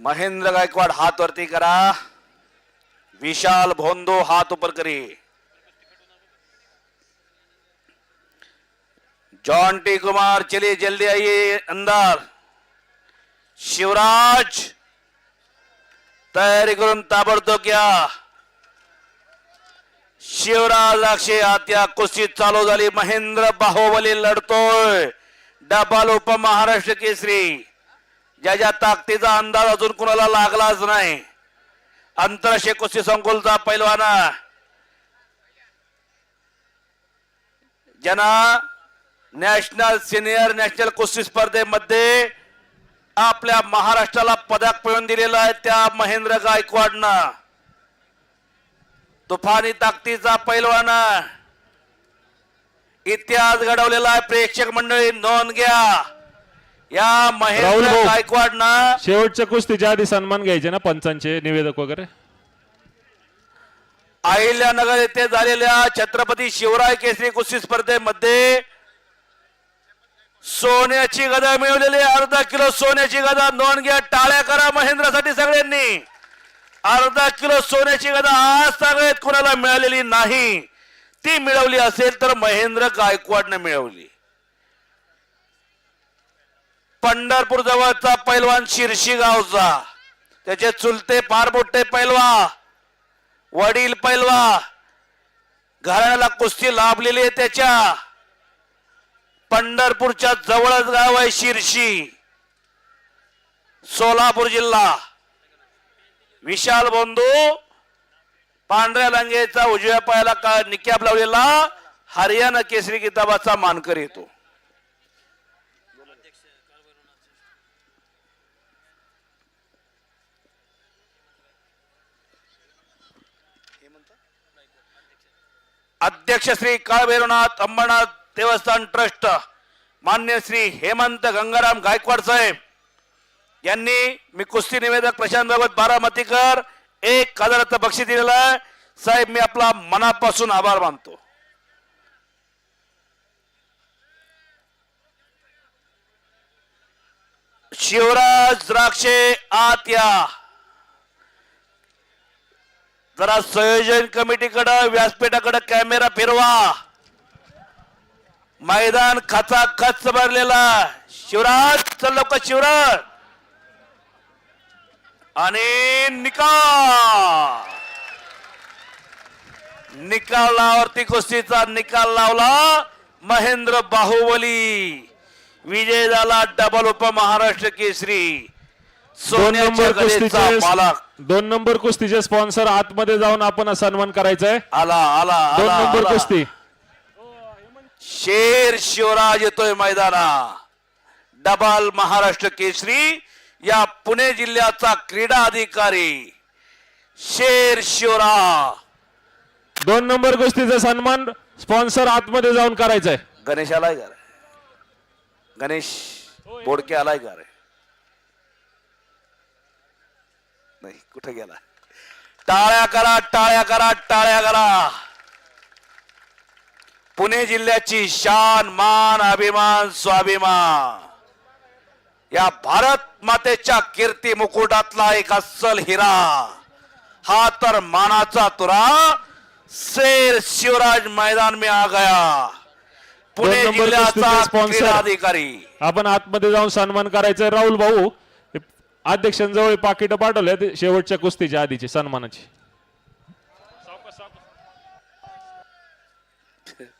महेंद्र गायकवाड हात वरती करा. विशाल भोंदो हाथ ऊपर करिए जॉन टी कुमार, चलिए जल्दी आइए अंदर. शिवराज, तयारी करून ताबडतोब घ्या शिवराज अक्षय आत्या कुस्तीत चालू झाली. महेंद्र बाहुबली लढतोय डबाल उपमहाराष्ट्र केसरी. ज्या ज्या ताकदीचा अंदाज अजून कुणाला लागलाच नाही. आंतरराष्ट्रीय कुस्ती संकुलचा पैलवाना. ज्यांना नॅशनल सिनियर नॅशनल कुस्ती स्पर्धेमध्ये आपल्या महाराष्ट्राला पदक मिळवून दिलेलं आहे त्या महेंद्र गायकवाडनं. तुफानी ताकदीचा पैलवाना. इतिहास घडवलेला आहे प्रेक्षक मंडळी नोंद घ्या. या राहुल महेंद्र भाऊ. गायकवाडनं शेवटच्या कुस्तीच्या आधी सन्मान घ्यायचे ना पंचांचे निवेदक वगैरे अहिल्यानगर येथे झालेल्या छत्रपती शिवराय केसरी कुस्ती स्पर्धेमध्ये सोन्याची गदा मिळवलेली आहे. अर्धा किलो सोन्याची गदा नोंद घ्या टाळ्या करा महेंद्रसाठी सगळ्यांनी अर्धा किलो सोन्याची गदा आज सगळ्यात कुणाला मिळालेली नाही ती मिळवली असेल तर महेंद्र गायकवाडनं मिळवली पंढरपूर जवळचा पैलवान शिरशी गावचा त्याचे चुलते फार मोठे पैलवा वडील पैलवा घराण्याला कुस्ती लाभलेली आहे त्याच्या. पंढरपूरच्या जवळच गाव आहे शिरशी. सोलापूर जिल्हा. विशाल बंधू पांढऱ्या लंगेचा उजव्या पायाला का निक्याब लावलेला हरियाणा केसरी किताबाचा मानकर येतो अध्यक्ष श्री काळभैरवनाथ अंबरनाथ देवस्थान ट्रस्ट मान्य श्री हेमंत गंगाराम गायकवाड साहेब यांनी मी कुस्ती निवेदक प्रशांत बारामतीकर एक हजाराचं बक्षीस दिलेलं आहे. साहेब मी आपला मनापासून आभार मानतो. शिवराज द्राक्षे आत या. जरा संयोजन कमिटीकडं व्यासपीठाकडे कॅमेरा फिरवा. मैदान खचा खच भरलेला शिवराज चल लोक शिवराज. आणि निकाल. निकाल लावरती कुस्तीचा निकाल लावला महेंद्र बाहुबली. विजय झाला डबल उप महाराष्ट्र केसरी. दोन नंबर कुस्तीचे दोन नंबर कुस्तीचे स्पॉन्सर आतमध्ये जाऊन आपण सन्मान करायचा आहे आला आला दोन नंबर. कुस्ती. शेर शिवराज येतोय मैदाना डबल महाराष्ट्र केसरी या पुणे जिल्ह्याचा क्रीडा अधिकारी शेर शिवराज. दोन नंबर कुस्तीचा सन्मान स्पॉन्सर आतमध्ये जाऊन करायचा आहे गणेश आलाय का? गणेश बोडके आलाय का रे? नाही कुठे गेला? टाळ्या करा टाळ्या करा टाळ्या करा. पुणे जिल्ह्याची शान मान अभिमान स्वाभिमान. या भारत मातेच्या कीर्ती मुकुटातला एक अस्सल हिरा. हा तर मानाचा तुरा. शेर शिवराज मैदान में आ गया. पुणे जिल्ह्याचा. क्रीडा अधिकारी आपण आतमध्ये जाऊन सन्मान करायचा राहुल भाऊ अध्यक्षांजवळ पाकिटं पाठवले शेवटच्या कुस्तीच्या आधीची सन्मानाची.